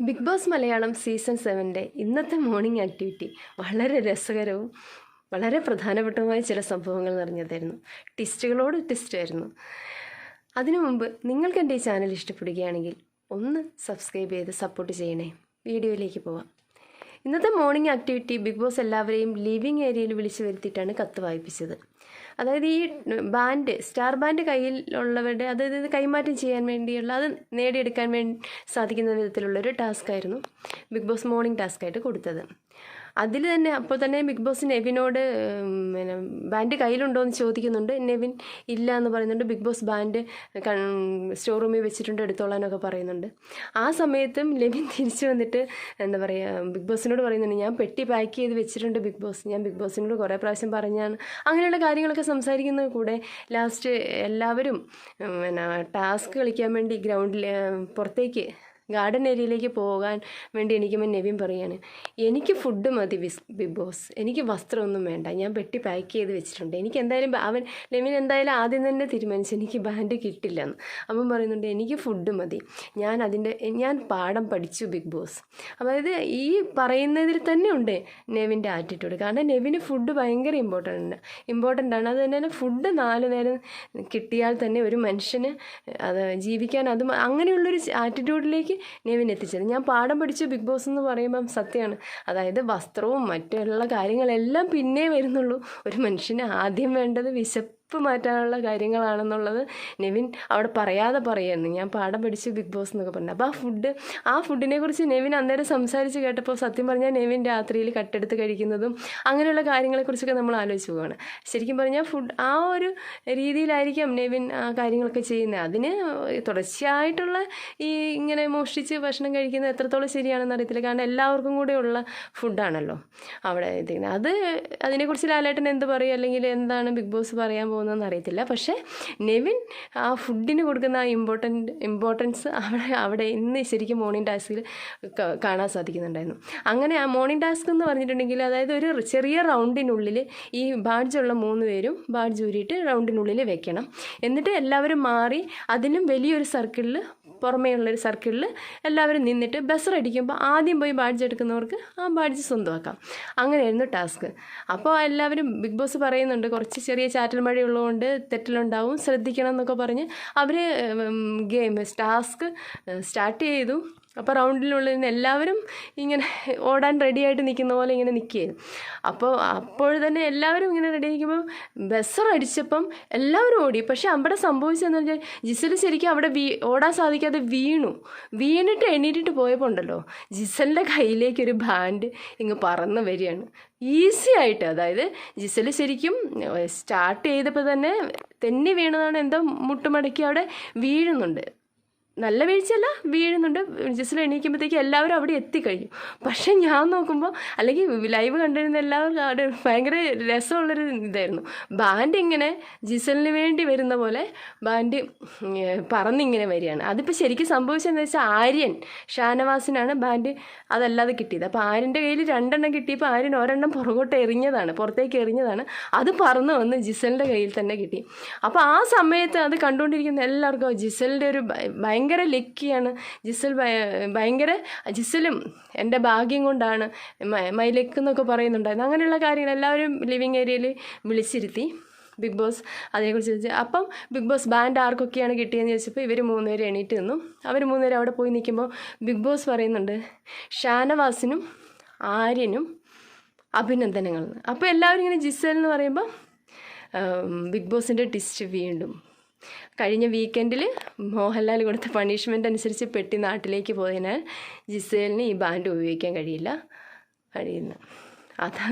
Big Boss Malayalam season സെവന്റെ ഇന്നത്തെ morning activity വളരെ രസകരവും വളരെ പ്രധാനപ്പെട്ടതുമായ ചില സംഭവങ്ങൾ നിറഞ്ഞതായിരുന്നു. ടിസ്റ്റുകളോട് ടിസ്റ്റായിരുന്നു അതിനു മുമ്പ് നിങ്ങൾക്ക് എന്റെ ഈ ചാനൽ ഇഷ്ടപ്പെടുകയാണെങ്കിൽ ഒന്ന് സബ്സ്ക്രൈബ് ചെയ്ത് സപ്പോർട്ട് ചെയ്യണേ. വീഡിയോയിലേക്ക് പോവാം. ഇന്നത്തെ മോർണിംഗ് ആക്ടിവിറ്റി ബിഗ് ബോസ് എല്ലാവരെയും ലിവിങ് ഏരിയയിൽ വിളിച്ചു വരുത്തിയിട്ടാണ് കത്ത് വായിപ്പിച്ചത്. അതായത് ഈ ബാൻഡ് സ്റ്റാർ ബാൻഡ് കയ്യിലുള്ളവരുടെ അതായത് കൈമാറ്റം ചെയ്യാൻ വേണ്ടിയുള്ള അത് നേടിയെടുക്കാൻ വേണ്ടി സാധിക്കുന്ന വിധത്തിലുള്ളൊരു ടാസ്ക് ആയിരുന്നു ബിഗ് ബോസ് മോർണിംഗ് ടാസ്ക് ആയിട്ട് കൊടുത്തത്. അതിൽ തന്നെ അപ്പോൾ തന്നെ ബിഗ് ബോസ് നെവിനോട് പിന്നെ ബാൻഡ് കയ്യിലുണ്ടോ എന്ന് ചോദിക്കുന്നുണ്ട്. നെവിൻ ഇല്ല എന്ന് പറയുന്നുണ്ട്. ബിഗ് ബോസ് ബാൻഡ് സ്റ്റോർ റൂമിൽ വെച്ചിട്ടുണ്ട് എടുത്തോളാനൊക്കെ പറയുന്നുണ്ട്. ആ സമയത്തും ലെവിൻ തിരിച്ചു വന്നിട്ട് എന്താ പറയുക ബിഗ് ബോസിനോട് പറയുന്നുണ്ട് ഞാൻ പെട്ടി പാക്ക് ചെയ്ത് വെച്ചിട്ടുണ്ട് ബിഗ് ബോസ്. ഞാൻ ബിഗ് ബോസിനോട് കുറേ പ്രാവശ്യം പറഞ്ഞാണ്. അങ്ങനെയുള്ള കാര്യങ്ങളൊക്കെ സംസാരിക്കുന്നത് കൂടെ ലാസ്റ്റ് എല്ലാവരും പിന്നെ ടാസ്ക് കളിക്കാൻ വേണ്ടി ഗ്രൗണ്ടിൽ പുറത്തേക്ക് ഗാർഡൻ ഏരിയയിലേക്ക് പോകാൻ വേണ്ടി എണീക്കുമ്പോൾ നെവിൻ പറയാണ് എനിക്ക് ഫുഡ് മതി ബിസ് ബിഗ് ബോസ്. എനിക്ക് വസ്ത്രമൊന്നും വേണ്ട. ഞാൻ പെട്ടി പാക്ക് ചെയ്ത് വെച്ചിട്ടുണ്ട്. എനിക്ക് എന്തായാലും അവൻ നെവിൻ എന്തായാലും ആദ്യം തന്നെ തീരുമാനിച്ചു എനിക്ക് ബാൻഡ് കിട്ടില്ലെന്ന്. അവൻ പറയുന്നുണ്ട് എനിക്ക് ഫുഡ് മതി. ഞാൻ അതിന്റെ ഞാൻ പാഠം പഠിച്ചു ബിഗ് ബോസ്. അതായത് ഈ പറയുന്നതിൽ തന്നെ ഉണ്ട് നെവിന്റെ ആറ്റിറ്റ്യൂഡ് കാരണം നെവിന് ഫുഡ് ഭയങ്കര ഇമ്പോർട്ടന്റ് ഇമ്പോർട്ടന്റ് ആണ്. അത് തന്നെ ഫുഡ് നാല് നേരം കിട്ടിയാൽ തന്നെ ഒരു മനുഷ്യന് അത് ജീവിക്കാൻ അത് അങ്ങനെയുള്ളൊരു ആറ്റിറ്റ്യൂഡിലേക്ക് നെവിൻ എത്തിച്ചത് ഞാൻ പാഠം പഠിച്ചു ബിഗ് ബോസ് എന്ന് പറയുമ്പം സത്യമാണ് അതായത് വസ്ത്രവും മറ്റുള്ള കാര്യങ്ങളെല്ലാം പിന്നെ വരുന്നുള്ളൂ. ഒരു മനുഷ്യന് ആദ്യം വേണ്ടത് വിശപ്പ് മാറ്റാനുള്ള കാര്യങ്ങളാണെന്നുള്ളത് നെവിൻ അവിടെ പറയാതെ പറയായിരുന്നു ഞാൻ പാഠം പഠിച്ച് ബിഗ് ബോസ് എന്നൊക്കെ പറഞ്ഞു. അപ്പോൾ ആ ഫുഡ് ആ ഫുഡിനെ കുറിച്ച് നെവിൻ അന്നേരം സംസാരിച്ച് കേട്ടപ്പോൾ സത്യം പറഞ്ഞാൽ നെവിൻ രാത്രിയിൽ കട്ടെടുത്ത് കഴിക്കുന്നതും അങ്ങനെയുള്ള കാര്യങ്ങളെക്കുറിച്ചൊക്കെ നമ്മൾ ആലോചിച്ച് പോവുകയാണ് ശരിക്കും പറഞ്ഞാൽ ഫുഡ് ആ ഒരു രീതിയിലായിരിക്കാം നെവിൻ ആ കാര്യങ്ങളൊക്കെ ചെയ്യുന്നത്. അതിന് തുടർച്ചയായിട്ടുള്ള ഈ ഇങ്ങനെ മോഷ്ടിച്ച് ഭക്ഷണം കഴിക്കുന്നത് എത്രത്തോളം ശരിയാണെന്ന് അറിയത്തില്ല. കാരണം എല്ലാവർക്കും കൂടെ ഉള്ള ഫുഡാണല്ലോ അവിടെ അത് അതിനെക്കുറിച്ച് ലാലേട്ടൻ എന്ത് പറയും? അല്ലെങ്കിൽ എന്താണ് ബിഗ് ബോസ് പറയാൻ പോകുന്നതെന്ന് അറിയത്തില്ല പക്ഷേ നെവിൻ ആ ഫുഡിന് കൊടുക്കുന്ന ആ ഇമ്പോർട്ടന്റ് ഇമ്പോർട്ടൻസ് അവിടെ അവിടെ ഇന്ന് ശരിക്കും മോർണിംഗ് ടാസ്കിൽ കാണാൻ സാധിക്കുന്നുണ്ടായിരുന്നു. അങ്ങനെ ആ മോർണിംഗ് ടാസ്ക് എന്ന് പറഞ്ഞിട്ടുണ്ടെങ്കിൽ അതായത് ഒരു ചെറിയ റൗണ്ടിനുള്ളിൽ ഈ ബാഡ്ജുള്ള മൂന്ന് പേരും ബാഡ്ജ് ഊരിയിട്ട് റൗണ്ടിനുള്ളിൽ വെക്കണം. എന്നിട്ട് എല്ലാവരും മാറി അതിലും വലിയൊരു സർക്കിളിൽ പുറമേ ഉള്ളൊരു സർക്കിളിൽ എല്ലാവരും നിന്നിട്ട് ബസ് അടിക്കുമ്പോൾ ആദ്യം പോയി ബാഡ്ജ് എടുക്കുന്നവർക്ക് ആ ബാഡ്ജ് സ്വന്തമാക്കാം. അങ്ങനെയായിരുന്നു ടാസ്ക് അപ്പോൾ എല്ലാവരും ബിഗ് ബോസ് പറയുന്നുണ്ട് കുറച്ച് ചെറിയ ചാറ്റൽ മഴ ഉള്ളതുകൊണ്ട് തെറ്റിലുണ്ടാവും ശ്രദ്ധിക്കണം എന്നൊക്കെ പറഞ്ഞ് അവർ ഗെയിം ടാസ്ക് സ്റ്റാർട്ട് ചെയ്തു. അപ്പോൾ റൗണ്ടിനുള്ളിൽ നിന്ന് എല്ലാവരും ഇങ്ങനെ ഓടാൻ റെഡിയായിട്ട് നിൽക്കുന്ന പോലെ ഇങ്ങനെ നിൽക്കുകയായിരുന്നു അപ്പോൾ അപ്പോൾ തന്നെ എല്ലാവരും ഇങ്ങനെ റെഡി ആയിരിക്കുമ്പോൾ ബസ്സർ അടിച്ചപ്പം എല്ലാവരും ഓടി. പക്ഷേ അവിടെ സംഭവിച്ചതെന്ന് പറഞ്ഞാൽ ജിസൽ ശരിക്കും അവിടെ വീ ഓടാൻ സാധിക്കാതെ വീണു. വീണിട്ട് എണീറ്റിട്ട് പോയപ്പോൾ ഉണ്ടല്ലോ ജിസലിന്റെ കയ്യിലേക്ക് ഒരു ബാൻഡ് ഇങ്ങ് പറന്ന് വരികയാണ്. ഈസി ആയിട്ട് അതായത് ജിസൽ ശരിക്കും സ്റ്റാർട്ട് ചെയ്തപ്പോൾ തന്നെ തെന്നി വീണതാണ് എന്തോ മുട്ടുമടക്കി അവിടെ വീഴുന്നുണ്ട്. നല്ല വീഴ്ചയല്ല വീഴുന്നുണ്ട്. ജസ്റ്റ് എണീക്കുമ്പോഴത്തേക്ക് എല്ലാവരും അവിടെ എത്തിക്കഴിഞ്ഞു. പക്ഷേ ഞാൻ നോക്കുമ്പോൾ അല്ലെങ്കിൽ ലൈവ് കണ്ടിരുന്ന എല്ലാവർക്കും അവിടെ ഭയങ്കര രസമുള്ളൊരു ഇതായിരുന്നു. ബാൻഡ് ഇങ്ങനെ ജിസലിന് വേണ്ടി വരുന്ന പോലെ ബാൻഡ് പറന്നിങ്ങനെ വരികയാണ്. അതിപ്പോൾ ശരിക്കും സംഭവിച്ചതെന്ന് വെച്ചാൽ ആര്യൻ ഷാനവാസിനാണ് ബാൻഡ് അതല്ലാതെ കിട്ടിയത്. അപ്പോൾ ആര്യന്റെ കയ്യിൽ രണ്ടെണ്ണം കിട്ടിയപ്പോൾ ആര്യൻ ഒരെണ്ണം പുറകോട്ട് എറിഞ്ഞതാണ് പുറത്തേക്ക് എറിഞ്ഞതാണ്. അത് പറന്ന് വന്ന് ജിസലിന്റെ കയ്യിൽ തന്നെ കിട്ടി. അപ്പോൾ ആ സമയത്ത് അത് കണ്ടുകൊണ്ടിരിക്കുന്ന എല്ലാവർക്കും ജിസലിന്റെ ഒരു ഭ- ഭയങ്കര ലക്കിയാണ്. ജിസൽ ഭയ- ഭയങ്കര ജിസലും എന്റെ ഭാഗ്യം കൊണ്ടാണ് മൈ ലക്ക് എന്നൊക്കെ പറയുന്നുണ്ടായിരുന്നു. അങ്ങനെയുള്ള കാര്യങ്ങൾ എല്ലാവരും ലിവിങ് ഏരിയയിൽ വിളിച്ചിരുത്തി. ബിഗ് ബോസ് അതിനെക്കുറിച്ച് ചോദിച്ചു അപ്പം ബിഗ് ബോസ് ബാൻഡ് ആർക്കൊക്കെയാണ് കിട്ടിയെന്ന് ചോദിച്ചപ്പോൾ ഇവർ മൂന്നുപേരും എണീറ്റ് നിന്നു. അവർ മൂന്നുപേരും അവിടെ പോയി നിൽക്കുമ്പോൾ ബിഗ് ബോസ് പറയുന്നുണ്ട് ഷാനവാസിനും ആര്യനും അഭിനന്ദനങ്ങൾ. അപ്പോൾ എല്ലാവരും ഇങ്ങനെ ജിസൽ എന്ന് പറയുമ്പോൾ ബിഗ് ബോസിന്റെ ടിസ്റ്റ് വീണ്ടും കഴിഞ്ഞ വീക്കെൻഡിൽ മോഹൻലാൽ കൊടുത്ത പണിഷ്മെന്റ് അനുസരിച്ച് പെട്ടി നാട്ടിലേക്ക് പോയതിനാൽ ജിസേലിന് ഈ ബാൻഡ് ഉപയോഗിക്കാൻ കഴിയില്ല. കഴിയുന്ന അതാ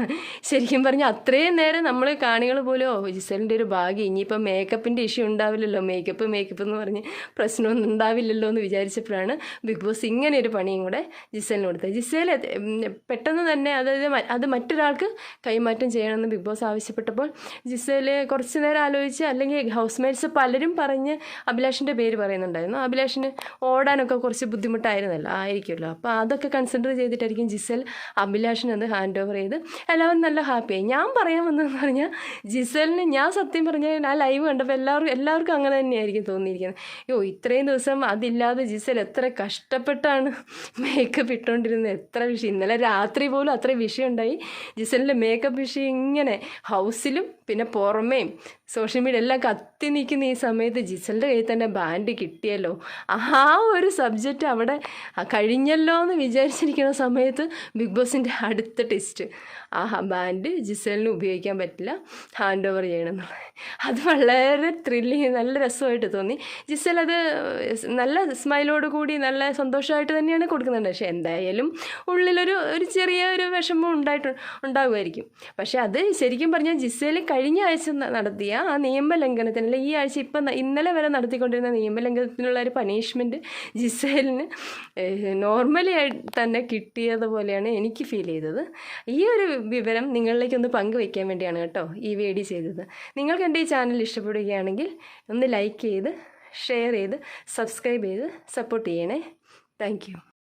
ശരിക്കും പറഞ്ഞാൽ അത്രയും നേരം നമ്മൾ കാണികൾ പോലും ഓ ജിസലിന്റെ ഒരു ഭാഗ്യം ഇനിയിപ്പോൾ മേക്കപ്പിന്റെ ഇഷ്യൂ ഉണ്ടാവില്ലല്ലോ മേക്കപ്പ് മേക്കപ്പ് എന്ന് പറഞ്ഞ് പ്രശ്നമൊന്നും ഉണ്ടാവില്ലല്ലോ എന്ന് വിചാരിച്ചപ്പോഴാണ് ബിഗ് ബോസ് ഇങ്ങനെ ഒരു പണിയും കൂടെ ജിസലിന് കൊടുത്തത്. ജിസേൽ പെട്ടെന്ന് തന്നെ അതായത് അത് മറ്റൊരാൾക്ക് കൈമാറ്റം ചെയ്യണമെന്ന് ബിഗ് ബോസ് ആവശ്യപ്പെട്ടപ്പോൾ ജിസേൽ കുറച്ച് നേരം ആലോചിച്ച് അല്ലെങ്കിൽ ഹൗസ് മേറ്റ്സ് പലരും പറഞ്ഞ് അഭിലാഷിന്റെ പേര് പറയുന്നുണ്ടായിരുന്നു. അഭിലാഷിന് ഓടാനൊക്കെ കുറച്ച് ബുദ്ധിമുട്ടായിരുന്നല്ലോ ആയിരിക്കുമല്ലോ. അപ്പോൾ അതൊക്കെ കൺസിഡർ ചെയ്തിട്ടായിരിക്കും ജിസൽ അഭിലാഷിനെ അത് ഹാൻഡ് ഓവർ ചെയ്ത് ചെയ്ത് എല്ലാവരും നല്ല ഹാപ്പിയായി ഞാൻ പറയാൻ വന്നതെന്ന് പറഞ്ഞാൽ ജിസലിന് ഞാൻ സത്യം പറഞ്ഞാൽ ആ ലൈവ് കണ്ടപ്പോൾ എല്ലാവർക്കും എല്ലാവർക്കും അങ്ങനെ തന്നെയായിരിക്കും തോന്നിയിരിക്കുന്നത്. യോ ഇത്രയും ദിവസം അതില്ലാതെ ജിസൽ എത്ര കഷ്ടപ്പെട്ടാണ് മേക്കപ്പ് ഇട്ടുകൊണ്ടിരുന്നത് എത്ര വിഷയം. ഇന്നലെ രാത്രി പോലും അത്ര വിഷയം ഉണ്ടായി. ജിസലിന്റെ മേക്കപ്പ് വിഷയം ഇങ്ങനെ ഹൗസിലും പിന്നെ പുറമേയും സോഷ്യൽ മീഡിയ എല്ലാം കത്തി നിൽക്കുന്ന ഈ സമയത്ത് ജിസലിന്റെ കയ്യിൽ തന്നെ ബാൻഡ് കിട്ടിയല്ലോ. ആ ഒരു സബ്ജക്റ്റ് അവിടെ കഴിഞ്ഞല്ലോ എന്ന് വിചാരിച്ചിരിക്കുന്ന സമയത്ത് ബിഗ് ബോസിന്റെ അടുത്ത ടെസ്റ്റ് ആ ബാൻഡ് ജിസലിന് ഉപയോഗിക്കാൻ പറ്റില്ല. ഹാൻഡ് ഓവർ ചെയ്യണം എന്നുള്ളത് അത് വളരെ ത്രില്ലിങ് നല്ല രസമായിട്ട് തോന്നി. ജിസൽ അത് നല്ല സ്മൈലോട് കൂടി നല്ല സന്തോഷമായിട്ട് തന്നെയാണ് കൊടുക്കുന്നുണ്ട്. പക്ഷേ എന്തായാലും ഉള്ളിലൊരു ഒരു ചെറിയ ഒരു വിഷമം ഉണ്ടായിട്ട് ഉണ്ടാകുമായിരിക്കും പക്ഷേ അത് ശരിക്കും പറഞ്ഞാൽ ജിസേൽ കഴിഞ്ഞ ആഴ്ച നടത്തിയ ആ നിയമലംഘനത്തിന് അല്ലെങ്കിൽ ഈ ആഴ്ച ഇപ്പം ഇന്നലെ വരെ നടത്തിക്കൊണ്ടിരുന്ന നിയമലംഘനത്തിനുള്ള ഒരു പണിഷ്മെന്റ് ജിസേലിന് നോർമലി തന്നെ കിട്ടിയതുപോലെയാണ് എനിക്ക് ഫീൽ ചെയ്തത്. ഈ ഒരു വിവരം നിങ്ങളിലേക്കൊന്ന് പങ്കുവയ്ക്കാൻ വേണ്ടിയാണ് കേട്ടോ ഈ വീഡിയോ ചെയ്തത്. നിങ്ങൾക്ക് എന്റെ ഈ ചാനൽ ഇഷ്ടപ്പെടുകയാണെങ്കിൽ ഒന്ന് ലൈക്ക് ചെയ്ത് ഷെയർ ചെയ്ത് സബ്സ്ക്രൈബ് ചെയ്ത് സപ്പോർട്ട് ചെയ്യണേ. താങ്ക്